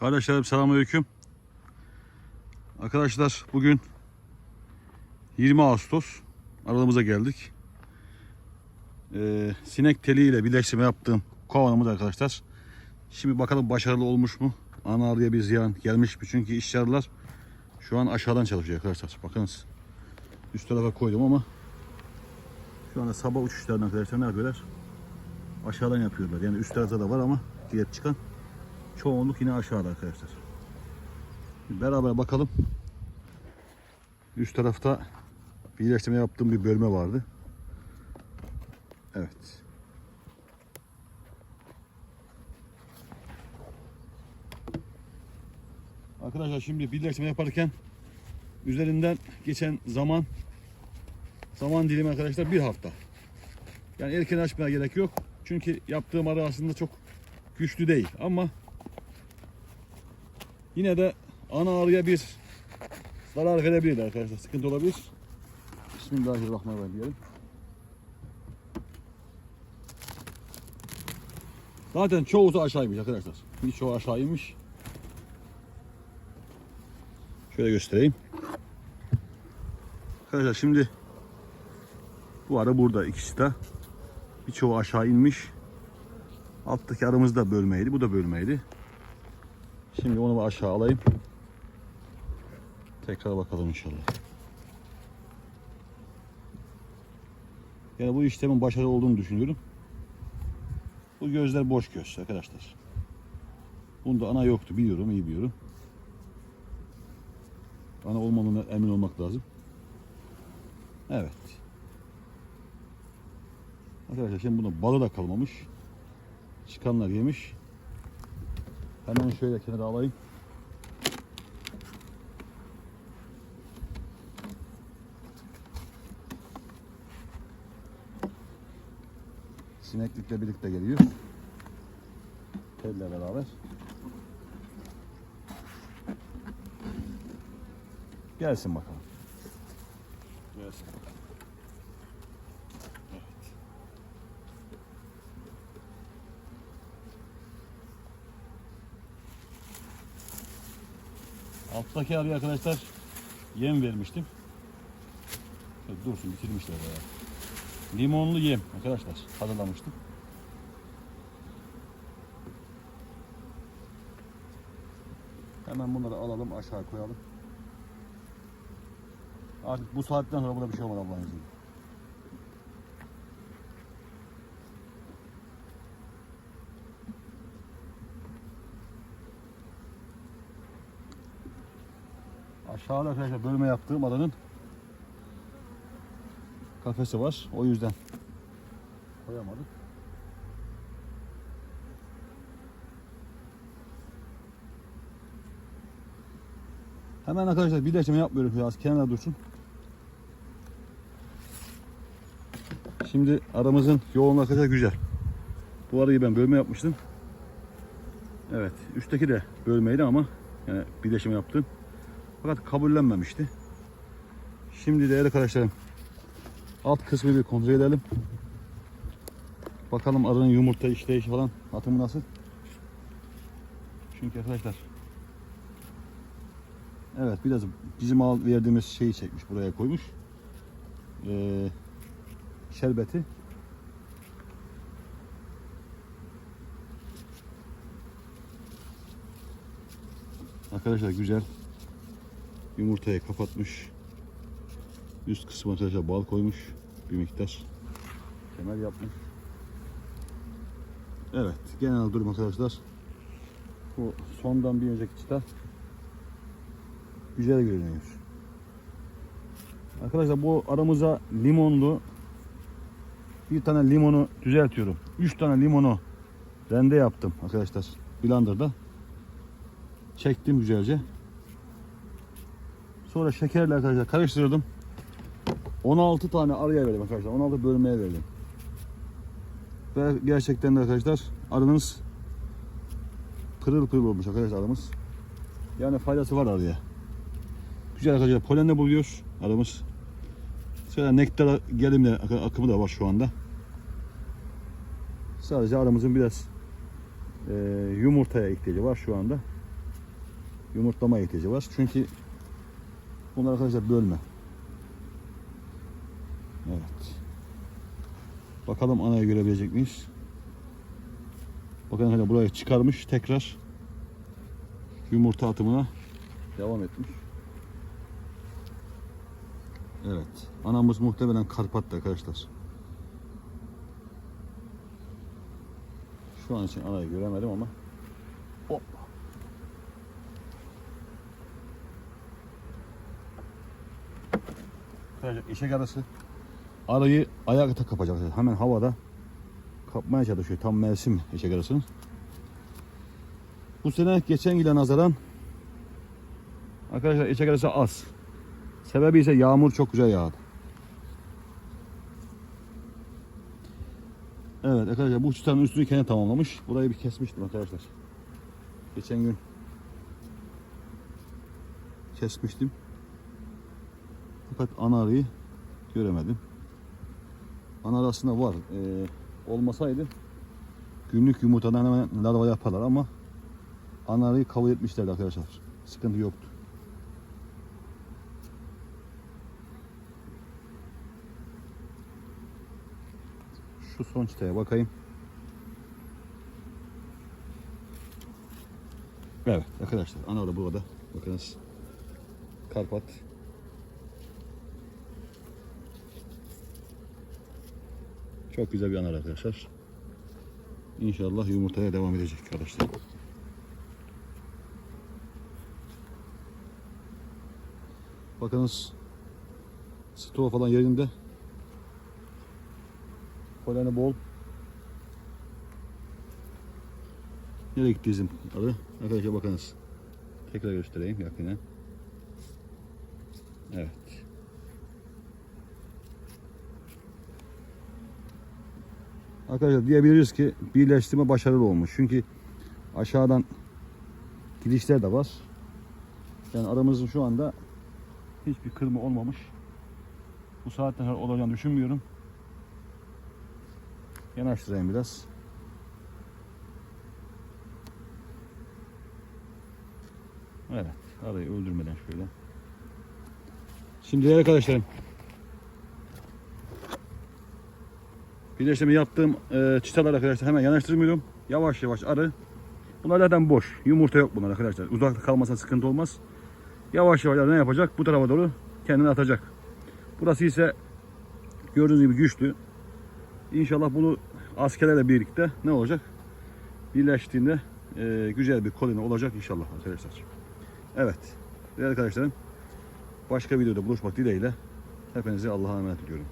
Kardeşlerim selamünaleyküm. Arkadaşlar bugün 20 Ağustos aralığımıza geldik. Ee, sinek teliyle birleştirme yaptığım kovanımız arkadaşlar. Şimdi bakalım başarılı olmuş mu? Ana arıya bir ziyan gelmiş mi? Çünkü işçiler şu an aşağıdan çalışıyor arkadaşlar. Bakınız üst tarafa koydum ama şu anda sabah uçuşlarından arkadaşlar ne yapıyorlar? Aşağıdan yapıyorlar. Yani üst tarafta da var ama diğer çıkan çoğunluk yine aşağıda arkadaşlar. Beraber bakalım. Üst tarafta birleştirme yaptığım bir bölme vardı. Evet. Arkadaşlar şimdi birleştirme yaparken üzerinden geçen zaman zaman dilimi arkadaşlar bir hafta. Yani erken açmaya gerek yok. Çünkü yaptığım arı aslında çok güçlü değil ama yine de ana arıya bir zarar verebilir arkadaşlar. Sıkıntı olabilir. Bismillahirrahmanirrahim diyelim. Zaten çoğusu aşağıymış arkadaşlar. Birçoğu aşağıymış. Şöyle göstereyim. Arkadaşlar şimdi bu arı burada ikisi de. Birçoğu aşağı inmiş. Alttaki aramız da bölmeydi. Bu da bölmeydi. Şimdi onu aşağı alayım. Tekrar bakalım inşallah. Yani bu işlemin başarılı olduğunu düşünüyorum. Bu gözler boş göz arkadaşlar. Bunda ana yoktu biliyorum, iyi biliyorum. Ana olmadığına emin olmak lazım. Evet. Arkadaşlar şimdi bunda balı da kalmamış. Çıkanlar yemiş. Hemen şöyle kenara alayım. Sineklikle birlikte geliyor. Telle beraber. Gelsin bakalım. Gelsin Alttaki arıya arkadaşlar yem vermiştim. Evet, dursun bitirmişler bayağı. Limonlu yem arkadaşlar hazırlamıştım. Hemen bunları alalım aşağı koyalım. Artık bu saatten sonra burada bir şey olmadı Allah'ın izniyle. Aşağıda arkadaşlar bölme yaptığım alanın kafesi var. O yüzden koyamadık. Hemen arkadaşlar birleştirme yapmıyorum biraz kenara dursun. Şimdi aramızın yoğunluğu arkadaşlar güzel. Bu arayı ben bölme yapmıştım. Evet üstteki de bölmeydi ama yani birleşim yaptım. Fakat kabullenmemişti. Şimdi değerli arkadaşlarım alt kısmı bir kontrol edelim. Bakalım arının yumurta işleyişi falan atımı nasıl. Çünkü arkadaşlar Evet biraz bizim al verdiğimiz şeyi çekmiş buraya koymuş. Ee, şerbeti. Arkadaşlar güzel yumurtayı kapatmış. Üst kısmı arkadaşlar bal koymuş bir miktar. Temel yapmış. Evet genel durum arkadaşlar. Bu sondan bir önceki çıta güzel görünüyor. Arkadaşlar bu aramıza limonlu bir tane limonu düzeltiyorum. Üç tane limonu rende yaptım arkadaşlar blenderda. Çektim güzelce. Sonra şekerle arkadaşlar karıştırdım. 16 tane arıya verdim arkadaşlar. 16 bölmeye verdim. Ve gerçekten de arkadaşlar arınız pırıl pırıl olmuş arkadaşlar arımız. Yani faydası var arıya. Güzel arkadaşlar polenle buluyor arımız. Sonra nektar gelimle ak- akımı da var şu anda. Sadece aramızın biraz e, yumurtaya ihtiyacı var şu anda. yumurtlama ihtiyacı var. Çünkü bunlar arkadaşlar bölme. Evet. Bakalım anayı görebilecek miyiz? Bakın arkadaşlar burayı çıkarmış tekrar yumurta atımına devam etmiş. Evet. Anamız muhtemelen Karpat'ta arkadaşlar. Şu an için anayı göremedim ama Arkadaşlar eşek arası arayı ayakta kapacak. Hemen havada kapmaya çalışıyor. Tam mevsim eşek arasının. Bu sene geçen yıla nazaran arkadaşlar eşek arası az. Sebebi ise yağmur çok güzel yağdı. Evet arkadaşlar bu çıtanın üstünü kendi tamamlamış. Burayı bir kesmiştim arkadaşlar. Geçen gün kesmiştim. Fakat ana arıyı göremedim. Ana arı aslında var. Ee, olmasaydı günlük yumurtadan hemen larva yaparlar ama ana arıyı kabul etmişlerdi arkadaşlar. Sıkıntı yoktu. Şu son çıtaya bakayım. Evet arkadaşlar ana arı burada. Bakınız. Karpat. Çok güzel bir ana arı arkadaşlar. İnşallah yumurtaya devam edecek arkadaşlar. Bakınız stoğu falan yerinde. Poleni bol. Nereye gitti bizim arı? Arkadaşlar bakınız. Tekrar göstereyim yakinen. Evet. Arkadaşlar diyebiliriz ki birleştirme başarılı olmuş. Çünkü aşağıdan gidişler de var. Yani aramızın şu anda hiçbir kırma olmamış. Bu saatten sonra olacağını düşünmüyorum. Yanaştırayım biraz. Evet, arayı öldürmeden şöyle. Şimdi arkadaşlarım. Birleştirme yaptığım e, çıtalar arkadaşlar hemen yanaştırmıyorum. Yavaş yavaş arı. Bunlar zaten boş. Yumurta yok bunlar arkadaşlar. Uzakta kalmasa sıkıntı olmaz. Yavaş yavaş ne yapacak? Bu tarafa doğru kendini atacak. Burası ise gördüğünüz gibi güçlü. İnşallah bunu askerlerle birlikte ne olacak? Birleştiğinde e, güzel bir koloni olacak inşallah arkadaşlar. Evet. Değerli arkadaşlarım başka videoda buluşmak dileğiyle hepinizi Allah'a emanet ediyorum.